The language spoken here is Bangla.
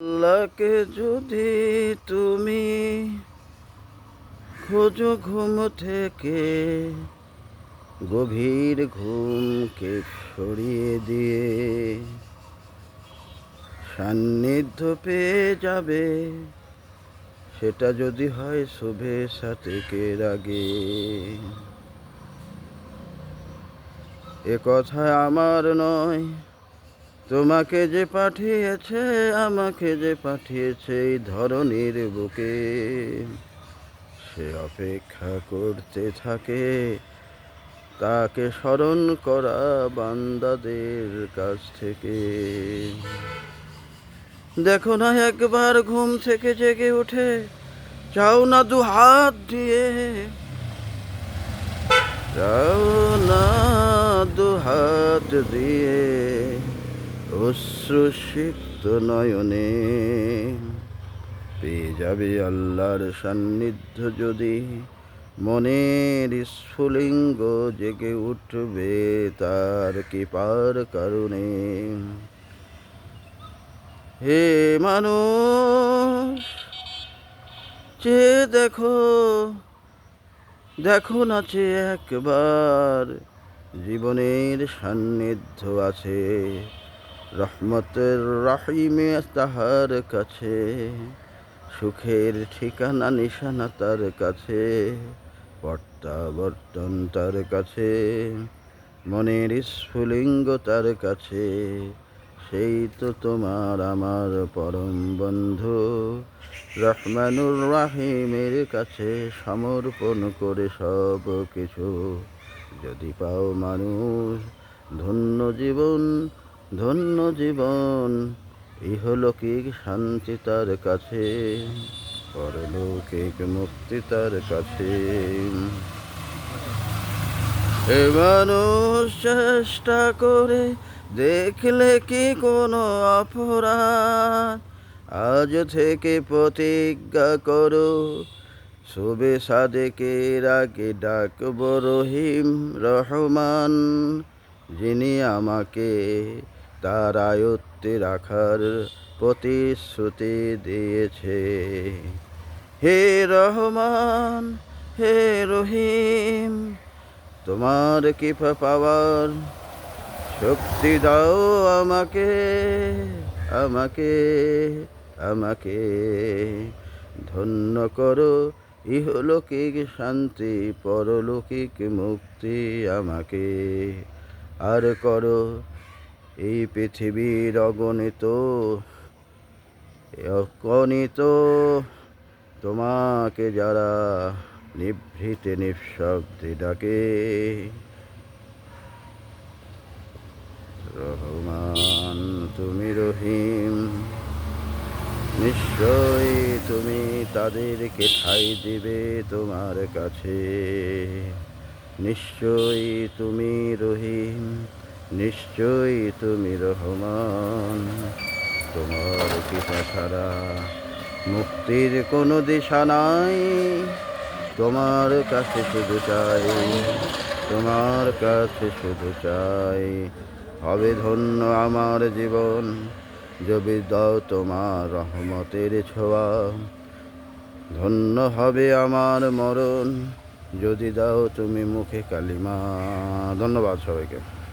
আল্লাহকে যদি তুমি খোঁজো ঘুম থেকে, গভীর ঘুমকে সরিয়ে দিয়ে সান্নিধ্য পেয়ে যাবে। সেটা যদি হয় শুভে সাতেকের আগে। এ কথা আমার নয় তোমাকে যে পাঠিয়েছে, আমাকে যে পাঠিয়েছে এই ধরনের বুকে। সে অপেক্ষা করতে থাকে, তাকে স্মরণ করা বান্দাদের কাছ থেকে। দেখো না একবার ঘুম থেকে জেগে উঠে, চাও না দু হাত দিয়ে। চাও না দু হাত দিয়ে। অশ্রুসিক্ত নয়নে পেয়ে যাবে আল্লাহর সান্নিধ্য যদি মনের স্ফুলিঙ্গ জেগে উঠবে তার কৃপার কারণে। হে মানুষ, চেয়ে দেখো দেখো না চেয়ে একবার জীবনের সান্নিধ্য আছে। রহমতের রাহিমে তাহার কাছে, সুখের ঠিকানা নিশানা তার কাছে, প্রত্যাবর্তন তার কাছে, মনের স্ফুলিঙ্গ তার কাছে, সেই তো তোমার আমার পরম বন্ধু। রহমানুর রাহিমের কাছে সমর্পণ করে সব কিছু। যদি পাও মানুষ ধন্য জীবন ধন্য জীবন, ইহলৌকিক শান্তি তার কাছে, পরলৌকিক মুক্তি তার কাছে। মানুষ চেষ্টা করে দেখলে কি কোনো অপরাধ? আজ থেকে প্রতিজ্ঞা করো, শুভে সাদেকের আগে ডাকব রহিম রহমান, যিনি আমাকে তার আয়ত্তে রাখার প্রতিশ্রুতি দিয়েছে। হে রহমান, হে রহিম, তোমার কৃপা পাওয়ার শক্তি দাও আমাকে আমাকে আমাকে। ধন্য করো ইহলৌকিক শান্তি, পরলৌকিক মুক্তি আমাকে। আর করো এই পৃথিবীর অগণিত অগণিত তোমাকে যারা নিভৃতে নিঃশব্দে ডাকে। রহমান, তুমি রহিম নিশ্চয়ই তুমি তাদেরকে ঠাই দিবে তোমার কাছে। নিশ্চয়ই তুমি রহিম নিশ্চয়ই তুমি রহমান। তোমার কৃপা ছাড়া মুক্তির কোনো দিশা নাই। তোমার কাছে শুধু চাই, তোমার কাছে শুধু চাই, হবে ধন্য আমার জীবন। যদি দাও তোমার রহমতের ছোঁয়া, ধন্য হবে আমার মরণ। যদি দাও তুমি মুখে কালিমা। ধন্যবাদ সবাইকে।